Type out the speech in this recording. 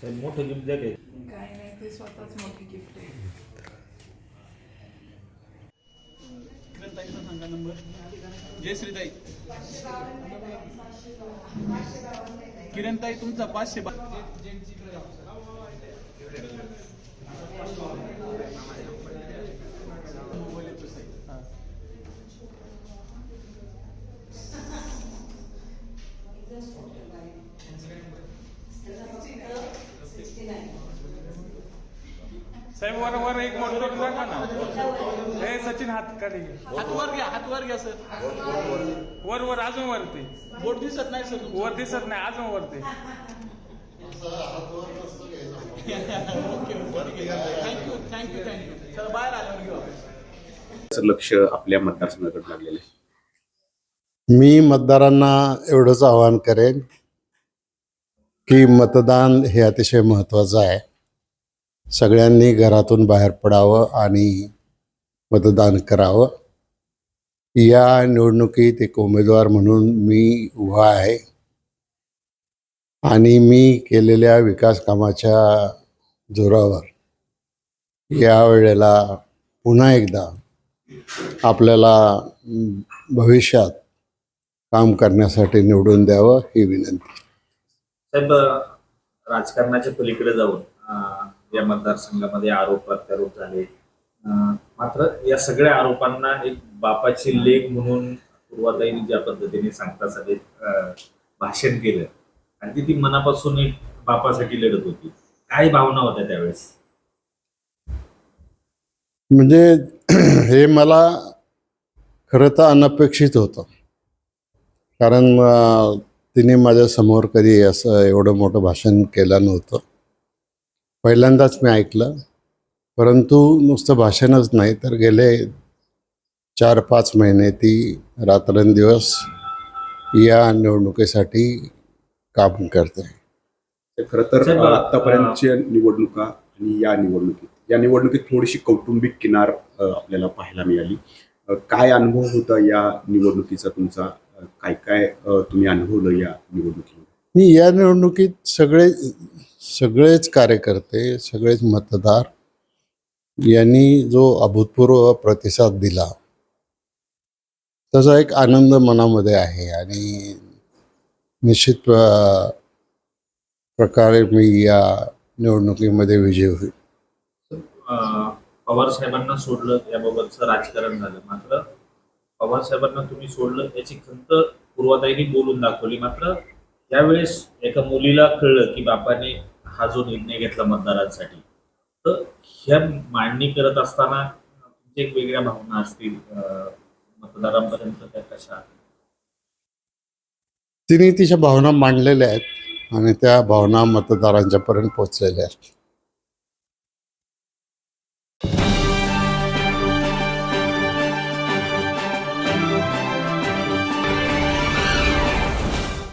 साहेब मोठं गिफ्ट द्या काय काय नाही ते स्वतःच मोठी गिफ्ट आहे. किरणताईचा सांगा नंबर. जय श्रीताई. किरणताई तुमचा पाचशे बा साहेब वर वर एक मोठं ना. हे सचिन हात काढे. हात वर घ्या हात वर घ्या सर. वर वर अजून वरती. बोट दिसत नाही सर वर दिसत नाही अजून वरती. थँक्यू थँक्यू थँक्यू चला बाहेर आल्यावर घेऊ आपण. चं लक्ष आपल्या मतदारसंघाकडे लागलेलं आहे. मी मतदारांना एवढंच आवाहन करेन की मतदान हे अतिशय महत्त्वाचं आहे. सगळ्यांनी घरातून बाहेर पडावं आणि मतदान करावं. या निवडणुकीत एक उमेदवार म्हणून मी उभा आहे. आणि मी केलेल्या विकास कामाच्या जोरावर या वेळेला पुन्हा एकदा आपल्याला भविष्यात काम करण्यासाठी निवडून द्यावं ही विनंती. साहेब राजकारणाच्या पलीकडे जाऊन या मतदारसंघामध्ये आरोप प्रत्यारोप झाले. मात्र या सगळ्या आरोपांना एक बापाची लेख म्हणून पूर्वाताईने ज्या पद्धतीने सांगता सभेत भाषण केलं. आणि ती ती मनापासून एक बापासाठी लढत होती. काय भावना होत्या त्यावेळेस? म्हणजे हे मला खरं तर अनपेक्षित होतं. कारण तिने माझ्यासमोर कधी असं एवढं मोठं भाषण केलं नव्हतं. पहिल्यांदाच मी ऐकलं. परंतु नुसतं भाषणच नाही तर गेले चार पाच महिने ती रात्रंदिवस या निवडणुकीसाठी काम करते. खरं तर आतापर्यंतच्या निवडणुका आणि या निवडणुकीत या निवडणुकीत थोडीशी कौटुंबिक किनार आपल्याला पाहायला मिळाली. काय अनुभव होता या निवडणुकीचा तुमचा? काय काय तुम्ही अनुभवलं या निवडणुकीमध्ये? मी या निवडणुकीत सगळे सगळेच कार्यकर्ते सगळेच मतदार यांनी जो अभूतपूर्व प्रतिसाद दिला त्याचा एक आनंद मनामध्ये आहे आणि निश्चित प्रकारे मी या निवडणुकीमध्ये विजयी होईल. पवार साहेबांना सोडलं याबाबतचं राजकारण झालं. मात्र पवारसाहेबांना तुम्ही सोडलं याची खंत पूर्वाताईंनी बोलून दाखवली. मात्र त्यावेळेस एका मुलीला कळलं की बापाने हा जो निर्णय घेतला मतदारांसाठी तर ह्या मांडणी करत असताना तुमच्या एक वेगळ्या भावना असतील मतदारांपर्यंत त्या कशा? तिने तिच्या भावना मांडलेल्या आहेत आणि त्या भावना मतदारांच्यापर्यंत पोहोचलेल्या आहेत.